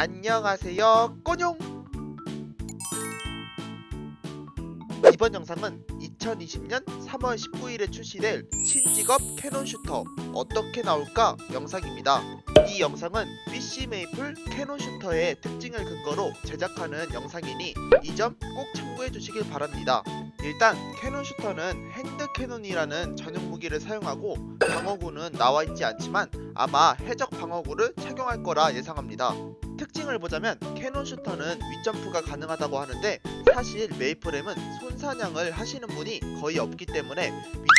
안녕하세요. 꼬뇽! 이번 영상은 2020년 3월 19일에 출시될 신직업 캐논 슈터 어떻게 나올까 영상입니다. 이 영상은 PC 메이플 캐논 슈터의 특징을 근거로 제작하는 영상이니 이 점 꼭 참고해 주시길 바랍니다. 일단 캐논 슈터는 핸드 캐논이라는 전용 무기를 사용하고 방어구는 나와 있지 않지만 아마 해적 방어구를 착용할 거라 예상합니다 특징을 보자면 캐논 슈터는 윗점프가 가능하다고 하는데 사실 메이플엠은 손사냥을 하시는 분이 거의 없기 때문에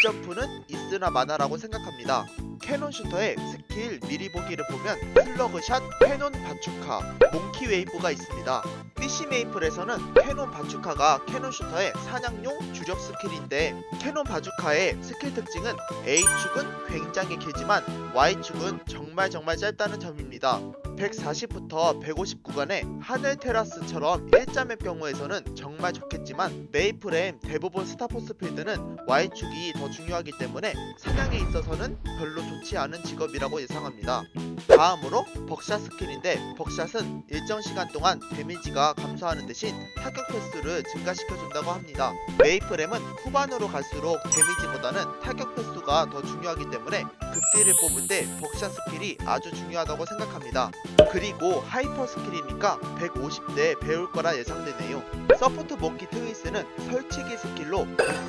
윗점프는 있으나 마나라고 생각합니다. 캐논 슈터의 스킬 미리 보기를 보면 슬러그샷, 캐논 바추카, 몽키 웨이브가 있습니다. PC 메이플에서는 캐논 바추카가 캐논 슈터의 사냥용 주력 스킬인데 캐논 바주카의 스킬 특징은 A축은 굉장히 길지만 Y축은 정말 정말 짧다는 점입니다. 140부터 150 구간의 하늘 테라스처럼 일자맵 경우에서는 정말 좋겠지만 메이플의 대부분 스타포스 필드는 Y축이 더 중요하기 때문에 사냥에 있어서는 별로 좋지 않은 직업이라고 예상합니다. 다음으로 벅샷 스킬인데 벅샷은 일정 시간 동안 데미지가 감소하는 대신 타격 횟수를 증가시켜준다고 합니다. 메이플엠은 후반으로 갈수록 데미지보다는 타격 횟수가 더 중요하기 때문에 극딜을 뽑을 때 벅샷 스킬이 아주 중요하다고 생각합니다. 그리고 하이퍼 스킬이니까 150대 배울 거라 예상되네요. 서포트 몽키 트위스는 설치기 스킬로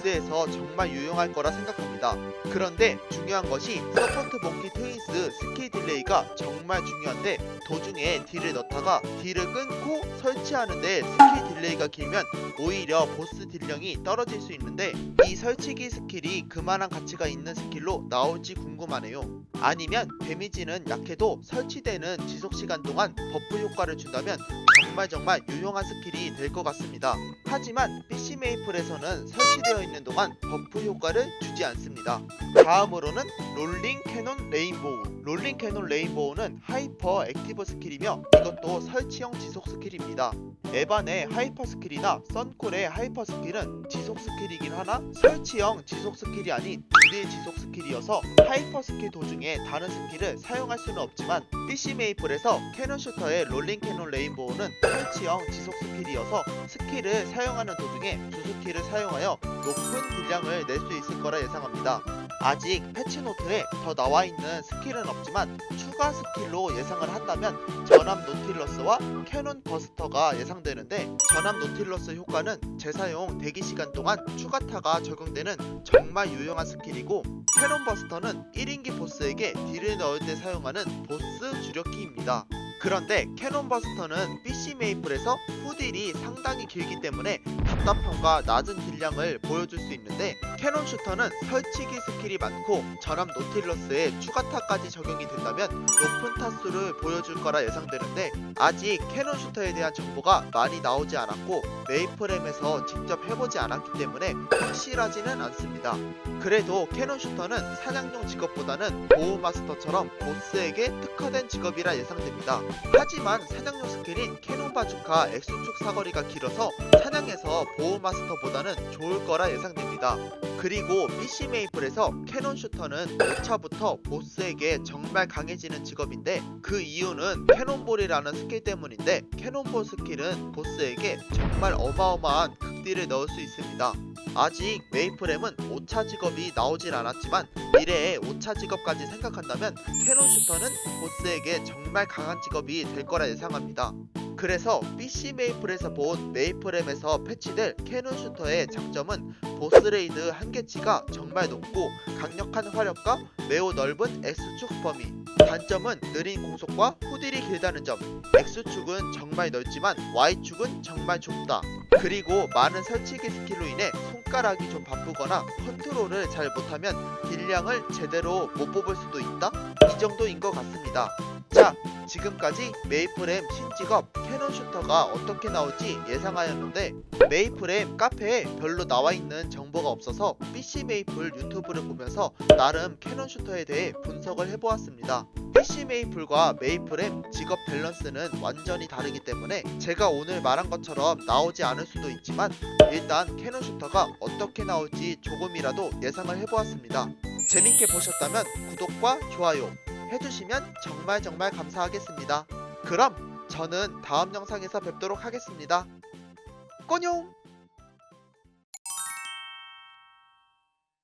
보스에서 정말 유용할 거라 생각합니다. 그런데 중요한 것이 서포트 몽키 트위스 스킬 딜레이가 정말 중요한데 도중에 딜을 넣다가 딜을 끊고 설치하는데 스킬 딜레이가 길면 오히려 보스 딜량이 떨어질 수 있는데 이 설치기 스킬이 그만한 가치가 있는 스킬로 나올지 궁금하네요. 아니면 데미지는 약해도 설치되는 지속 시간 동안 버프 효과를 준다면 정말 정말 유용한 스킬이 될 것 같습니다. 하지만 PC 메이플에서는 설치되어 있는 동안 버프 효과를 주지 않습니다. 다음으로는 롤링 캐논 레인보우. 롤링 캐논 레인보우는 하이퍼 액티브 스킬이며 이것도 설치형 지속 스킬입니다. 에반의 하이퍼 스킬이나 썬콜의 하이퍼 스킬은 지속 스킬이긴 하나 설치형 지속 스킬이 아닌 주 딜 지속 스킬이어서 하이퍼 스킬 도중에 다른 스킬을 사용할 수는 없지만 PC 메이플에서 캐논 슈터의 롤링 캐논 레인보우는 설치형 지속 스킬이어서 스킬을 사용하는 도중에 주 스킬을 사용하여 높은 딜량을 낼 수 있을 거라 예상합니다. 아직 패치노트에 더 나와 있는 스킬은 없지만 추가 스킬로 예상을 한다면 전함 노틸러스와 캐논 버스터가 예상되는데 전함 노틸러스 효과는 재사용 대기 시간 동안 추가타가 적용되는 정말 유용한 스킬이고 캐논 버스터는 1인기 보스에게 딜을 넣을 때 사용하는 보스 주력키입니다. 그런데 캐논 버스터는 PC 메이플에서 후딜이 상당히 길기 때문에 답답함과 낮은 딜량을 보여줄 수 있는데 캐논 슈터는 설치기 스킬이 많고 전함 노틸러스에 추가타까지 적용이 된다면 높은 타수를 보여줄 거라 예상되는데 아직 캐논 슈터에 대한 정보가 많이 나오지 않았고 메이플엠에서 직접 해보지 않았기 때문에 확실하지는 않습니다. 그래도 캐논 슈터는 사냥용 직업보다는 보호 마스터처럼 보스에게 특화된 직업이라 예상됩니다. 하지만 사냥용 스킬인 캐논 바주카 엑소축 사거리가 길어서 사냥에서 보호 마스터보다는 좋을 거라 예상됩니다. 그리고 PC 메이플에서 캐논 슈터는 5차부터 보스에게 정말 강해지는 직업인데 그 이유는 캐논볼이라는 스킬 때문인데 캐논볼 스킬은 보스에게 정말 어마어마한 극딜을 넣을 수 있습니다. 아직 메이플엠은 5차 직업이 나오질 않았지만 미래의 5차 직업까지 생각한다면 캐논 슈터는 보스에게 정말 강한 직업이 될 거라 예상합니다. 그래서 PC 메이플에서 본 메이플엠에서 패치될 캐논 슈터의 장점은 보스 레이드 한계치가 정말 높고 강력한 화력과 매우 넓은 X축 범위 단점은 느린 공속과 후딜이 길다는 점. X축은 정말 넓지만 Y축은 정말 좁다. 그리고 많은 설치기 스킬로 인해 손가락이 좀 바쁘거나 컨트롤을 잘 못하면 딜량을 제대로 못 뽑을 수도 있다? 이 정도인 것 같습니다 자 지금까지 메이플엠 신직업 캐논 슈터가 어떻게 나올지 예상하였는데 메이플엠 카페에 별로 나와 있는 정보가 없어서 PC 메이플 유튜브를 보면서 나름 캐논 슈터에 대해 분석을 해보았습니다. PC 메이플과 메이플엠 직업 밸런스는 완전히 다르기 때문에 제가 오늘 말한 것처럼 나오지 않을 수도 있지만 일단 캐논 슈터가 어떻게 나올지 조금이라도 예상을 해보았습니다. 재밌게 보셨다면 구독과 좋아요 해주시면 정말 정말 감사하겠습니다. 그럼 저는 다음 영상에서 뵙도록 하겠습니다. 꺼뇽!